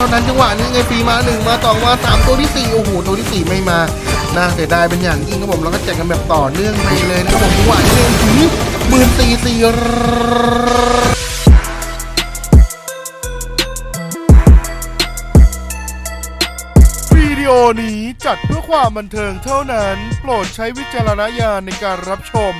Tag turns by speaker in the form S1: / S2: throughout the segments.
S1: เท่านั้นจังหวะนี้ไงฟรีมาหนึ่งมาสอมาสามตัวที่สี่โอ้โหตัวที่สี่ไม่มาน่าเสียดายเป็นอย่างยิ่งครับผมแล้วก็แจกกันแบบต่อเนื่องไปเลยนะครับผมจังหวะนี้หมื่นสี่สี่วิดีโอนี้จัดเพื่อความบันเทิงเท่านั้น โปรดใช้วิจารณญาณในการรับชม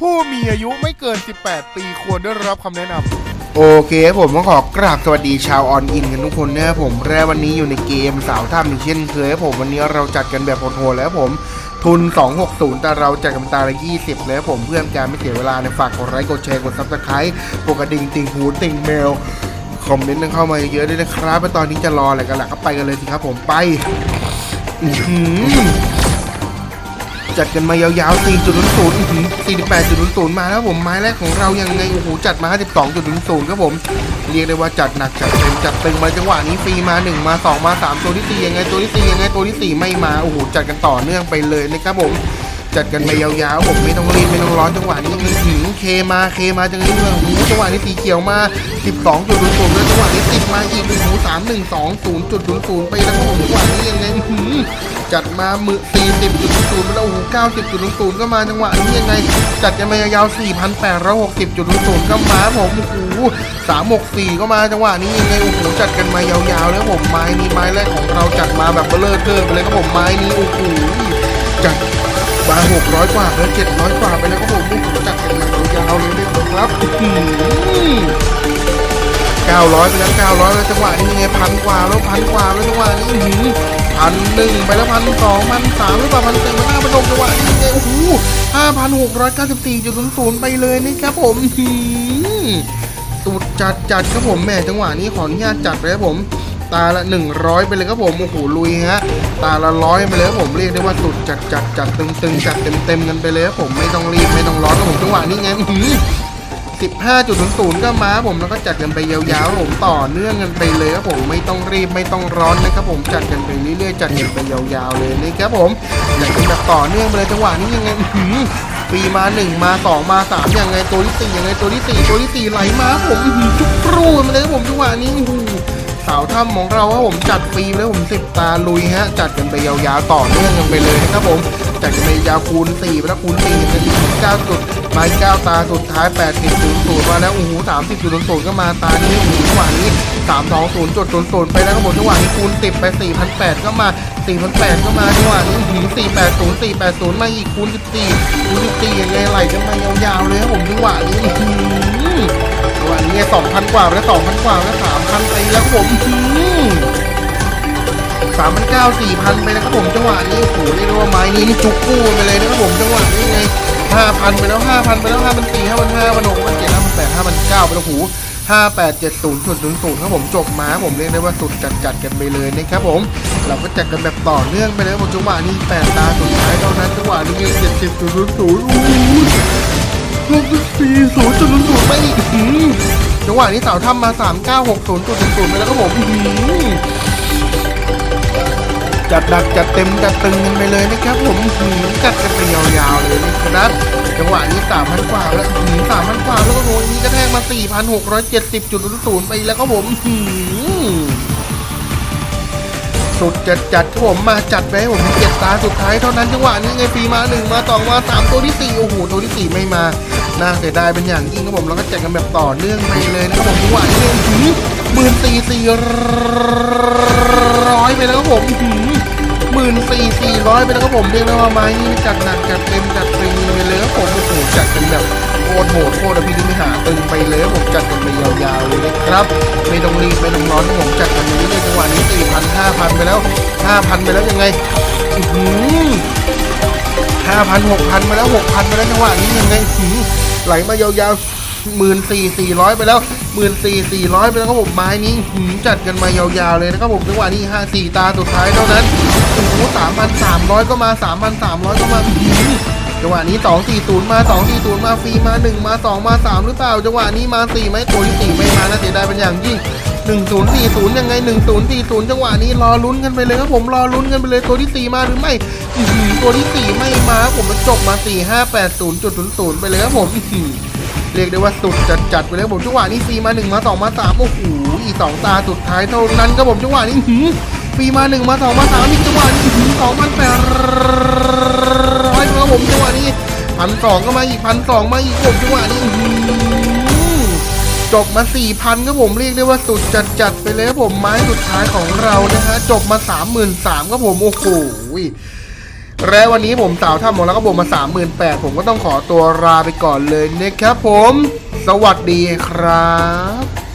S1: ผู้มีอายุไม่เกิน 18 ปีควรได้รับคำแนะนำ โอเคผมต้องขอกราบสวัสดีชาวออนอินกันทุกคนนะครับผมแรกวันนี้อยู่ในเกมสาวถ้ำอีเช่นเคยครับผมวันนี้เราจัดกันแบบโหดๆแล้วผมทุน 260 แต่เราจัดกันตาละ 20 แล้วผมเพื่อการไม่เสียเวลาในฝากกดไลค์กดแชร์กดซับสไครต์กดกระดิ่งติ่งหูติ่งเมลคอมเมนต์กันเข้ามาเยอะๆด้วยนะครับตอนนี้จะรออะไรกันล่ะก็ไปกันเลยสิครับผมไป จัดกันมายาวๆ 4.00อื้อหือ48.00 มาแล้วผมไม้แรกของเรายังไงโอ้โหจัดมา 52.00 ครับผม เรียกได้ว่าจัดหนักจัดเต็มจัดตึงมาจังหวะนี้ฟรีมา 1 มา 2 มา 3 ตัวที่4ยังไงตัวที่4ยังไงตัวที่ 4 ไม่มาโอ้โหจัดกันต่อเนื่องไปเลยนะครับผม จัดกันไปยาวๆผมไม่ต้องรีบไม่ต้องร้อนจังหวะนี้มันถึงเคมาเคมาจังนี้เมืองหูจังหวะนี้สีเขียวมา 12จุดศูนย์แล้วจังหวะนี้ติดมาอีกหูสามหนึ่งสองศูนย์จุดศูนย์ไปแล้วผมจังหวะนี้ยังไงหืมจัดมามือสี่สิบจุดศูนย์ไปแล้วโอ้โหเก้าสิบจุดศูนย์ก็มาจังหวะนี้ยังไง จัดกันมายาวๆสี่พันแปดร้อยหกสิบจุดศูนย์ก็มาผมโอ้โหสามหกสี่ก็มาจังหวะนี้ยังไงโอ้โหจัดกันมายาวๆแล้วผมไม้นี้ไม้แรกของเราจัดมาแบบเบลอเทอร์ไปเลยครับผมไม้นี้โอ้โหจัด มา600กว่าแล้ว700กว่าไปแล้วก็ผมนี่ผมจัดกันมายาวเลยนะครับอื้อหือ900ไปแล้ว900แล้วจังหวะนี้ยังไงพันกว่าแล้วพันกว่าแล้วจังหวะนี้หือพันหนึ่งไปแล้วพันสองพันสามหรือเปล่าพันสี่พันห้าพันหกจังหวะนี้ยังไงโอ้โหห้าพันหกร้อยเก้าสิบสี่จุดศูนย์ไปเลยนะครับผมหือสุดจัดจัดครับผมแม่จังหวะนี้ขออนุญาตจัดเลยครับผม ตาละ 100 ไปเลยครับผมโอ้โหลุยฮะตาละร้อยไปเลยครับผมเรียกได้ว่าสุดจัดจัดจัดตึงตึงจัดเต็มเต็มกันไปเลยครับผมไม่ต้องรีบไม่ต้องร้อนครับผมจังหวะนี้ไงสิบห้าจุดศูนย์ก็มาผมแล้วก็จัดกันไปยาวๆผมต่อเนื่องกันไปเลยครับผมไม่ต้องรีบไม่ต้องร้อนนะครับผมจัดกันไปเรื่อยๆจัดกันไปยาวๆเลยนะครับผมจัดกันแบบต่อเนื่องไปเลยจังหวะนี้ยังไงอื้อปีมาหนึ่งมาสองมาสามยังไงตัวที่สี่ยังไงตัวที่สี่ตัวที่สี่ไหลมาผมอื้อหือจุกครูมาเลยครับผมจังหวะนี้ สาวถ้ำของเราครับผมจัดฟรีแล้วผมสิบตาลุยฮะ จัดกันไปยาวๆต่อเนื่องกันไปเลยนะครับผม จัดกันไปยาวคูณ4ไปแล้วคูณ4เป็นเก้าจุดมาเก้าตาสุดท้าย 80ศูนย์ศูนย์มาแล้วโอ้โห30จุดศูนย์ศูนย์ก็มาตานี้โอ้โหจังหวะนี้320จุดศูนย์ศูนย์ไปแล้วครับผมจังหวะนี้คูณ10ไป4,800ก็มา4,800ก็มาจังหวะนี้ถึง480 480มาอีกคูณ14คูณ14ยังไงไหลกันมายาวๆเลยครับผมจังหวะนี้ สองพันกว่าไปแล้วสองพันกว่าไปแล้วสามพันไปแล้วครับผมสามพันเก้าสี่พันไปแล้วครับผมจังหวะนี้โอ้โหเรียกได้ว่าไม้นี้นี่จุกกู้ไปเลยนะครับผมจังหวะนี้ไงห้าพันไปแล้วห้าพันไปแล้วห้าพันสี่ห้าพันห้าพันหกพันเจ็ดห้าพันแปดห้าพันเก้าไปแล้วโอ้โหห้าแปดเจ็ดศูนย์ศูนย์ศูนย์ศูนย์ครับผมจบมาผมเรียกได้ว่าสุดจัดจัดๆกันไปเลยนะครับผมเราก็จัดกันแบบต่อเนื่องไปเลยครับผมจังหวะนี้แปดตาสุดท้ายเท่านั้นจังหวะนี้เจ็ดสิบศูนย์ศูนย์ศูนย์โอ้โหลงสี่ศูนย์จุดศูนย์ศูนย์ ไม่อื้อหือจังหวะนี้สาวทำมาสามเก้าหกศูนย์ศูนย์ไปแล้วครับผมอื้อหือจัดหนักจัดเต็มจัดตึงกันไปเลยนะครับผมหือจัดกันไปยาวๆเลยนะครับจังหวะนี้สามพันกว่าแล้วสามพันกว่าแล้วก็โหนี้กระแทกมาสี่พันหกร้อยเจ็ดสิบจุดศูนย์ศูนย์ไปแล้วก็ผมหือ สุดจัดจัดครับผมมาจัดไปให้ผมเจ็ดตาสุดท้ายเท่านั้นจังหวะนี้ไงฟรีมาหนึ่งมาสองมาสามตัวที่สี่โอ้โหตัวที่สี่ไม่มาน่าเสียดายเป็นอย่างยิ่งครับผมแล้วก็จัดกันแบบต่อเนื่องไปเลยนะครับผมจังหวะนี้หมื่นสี่สี่ร้อยไปแล้วครับผมหมื่นสี่สี่ร้อยไปแล้วครับผมเรียกได้ว่าไม้นี่จัดหนักจัดเต็มจัดฟรีไปเลยครับผมโอ้โหจัดกันแบบโคตรโหดโคตรอภินิหาตึงไปเลยผมจัดกันไปยาวๆเลยนะครับไม่ต้องรีบไม่ต้องร้อนผมจัดกันไปเรื่อยจังหวะนี้สี่พันห้า พันไปแล้วห้าพันไปแล้วยังไงห้าพันหกพันไปแล้วหกพันไปแล้วจังหวะนี้ยังไงไหลมายาวๆหมื่นสี่สี่ร้อยไปแล้วหมื่นสี่สี่ร้อยไปแล้วครับผมไม้นี้จัดกันมายาวๆเลยนะครับผมจังหวะนี้ห้าสี่ตาสุดท้ายเท่านั้นโอ้โหสามพันสามร้อยก็มาสามพันสามร้อยก็มาจังหวะนี้2 4 0มา2 4 0มาฟรีมา1มา2มา3หรือเปล่าจังหวะนี้มา4ไหมตัวที่ไม่มานะเสียดายเป็นอย่างยิ่ง 1040 ยังไง 1040 จังหวะนี้รอลุ้นกันไปเลยครับผมรอลุ้นกันไปเลยตัวที่ 4 มาหรือไม่อีตัวที่ 4 ไม่มาผมมันจบมา 4580.00 ไปเลยครับผมอีเรียกได้ว่าสุดจัดจัดไปเลยผมจังหวะนี้ฟรีมาหนึ่งมาสองมาสามโอ้โหอีสองตาสุดท้ายเท่านั้นครับผมจังหวะนี้หืมฟรีมาหนึ่งมาสองมาสามอีกจังหวะนี้สองพันแปดร้อยครับผมจังหวะนี้พันสองก็มาอีกพันสองมาอีกผมจังหวะนี้ จบมาสี่พันครับผมเรียกได้ว่าสุดจัดจัดไปเลยครับผมไม้สุดท้ายของเรานะฮะจบมาสามหมื่นสามครับผมโอ้โหและวันนี้ผมสาวท่ามดแล้วก็บวกมา 38,000ผมก็ต้องขอตัวลาไปก่อนเลยนะครับผม สวัสดีครับ